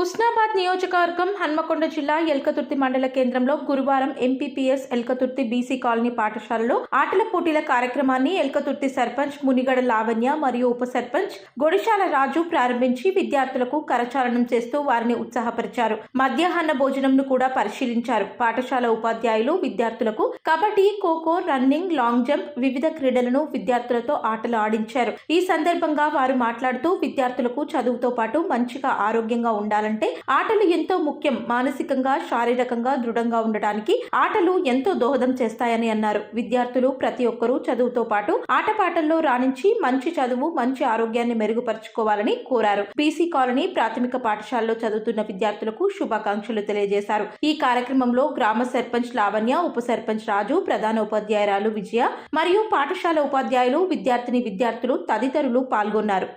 హుస్నాబాద్ నియోజకవర్గం హన్మకొండ జిల్లా ఎల్కతుర్తి మండల కేంద్రంలో గురువారం ఎంపీపీఎస్ ఎల్కతుర్తి బీసీ కాలనీ పాఠశాలలో ఆటల పోటీల కార్యక్రమాన్ని ఎల్కతుర్తి సర్పంచ్ మునిగడ లావణ్య మరియు ఉప సర్పంచ్ గొడిశాల రాజు ప్రారంభించి విద్యార్థులకు కరచాలనం చేస్తూ వారిని ఉత్సాహపరిచారు. మధ్యాహ్న భోజనంను కూడా పరిశీలించారు. పాఠశాల ఉపాధ్యాయులు విద్యార్థులకు kabaddi kho kho running long jump వివిధ క్రీడలను విద్యార్థులతో ఆటలు ఆడించారు. ఈ సందర్భంగా వారు మాట్లాడుతూ విద్యార్థులకు చదువుతో పాటు మంచిగా ఆరోగ్యంగా ఉండాలని ఉండాలంటే ఆటలు ఎంతో ముఖ్యం. మానసికంగా శారీరకంగా దృఢంగా ఉండటానికి ఆటలు ఎంతో దోహదం చేస్తాయని అన్నారు. విద్యార్థులు ప్రతి ఒక్కరూ చదువుతో పాటు ఆటపాటల్లో రాణించి మంచి చదువు మంచి ఆరోగ్యాన్ని మెరుగుపరుచుకోవాలని కోరారు. బీసీ కాలనీ ప్రాథమిక పాఠశాలలో చదువుతున్న విద్యార్థులకు శుభాకాంక్షలు తెలియజేశారు. ఈ కార్యక్రమంలో గ్రామ సర్పంచ్ లావణ్య ఉప సర్పంచ్ రాజు ప్రధాన ఉపాధ్యాయురాలు విజయ మరియు పాఠశాల ఉపాధ్యాయులు విద్యార్థిని విద్యార్థులు తదితరులు పాల్గొన్నారు.